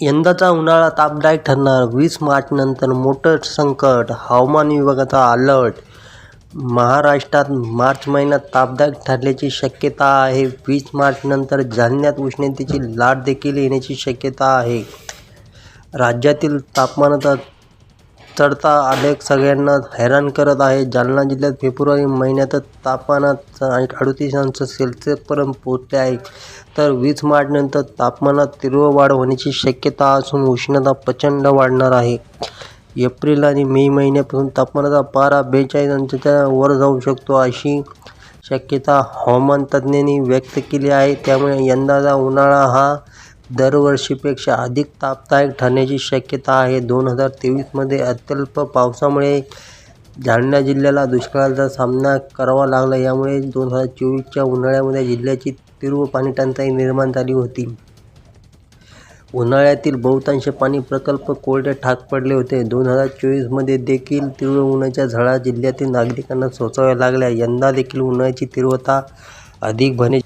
यंदाचा उन्हाळा तापदायक ठरणार, वीस मार्चनंतर मोठं संकट, हवामान विभागाचा अलर्ट महाराष्ट्रात मार्च महिन्यात तापदायक ठरण्याची शक्यता आहे. वीस मार्चनंतर जालन्यात उष्णतेची लाट देखील येण्याची शक्यता आहे. राज्यातील तापमानाचा चढता आलेख सगळ्यांना हैराण करत आहे. जालना जिल्ह्यात फेब्रुवारी महिन्यातच तापमानात अडतीस अंश सेल्सिअसपर्यंत पोहोचले आहे. तर वीस मार्चनंतर तापमानात तीव्र वाढ होण्याची शक्यता असून उष्णता प्रचंड वाढणार आहे. एप्रिल आणि मे महिन्यापासून तापमानाचा पारा बेचाळीस अंशाच्या वर जाऊ शकतो, अशी शक्यता हवामान तज्ज्ञांनी व्यक्त केली आहे. त्यामुळे यंदाचा उन्हाळा हा दरवर्षीपेक्षा अधिक तापदायक ठरण्याची शक्यता आहे. दोन हजार तेवीसमध्ये अत्यल्प पावसामुळे जालना जिल्ह्याला दुष्काळाचा सामना करावा लागला. यामुळे दोन हजार चोवीसच्या उन्हाळ्यामध्ये जिल्ह्याची तीव्र पाणीटंचाई निर्माण झाली होती. उन्हाळ्यातील बहुतांश पाणी प्रकल्प कोरडे ठाक पडले होते. दोन हजार चोवीसमध्ये देखील तीव्र उन्हाच्या झळा जिल्ह्यातील नागरिकांना सोसाव्या लागल्या. यंदा देखील उन्हाळ्याची तीव्रता अधिक भरण्याची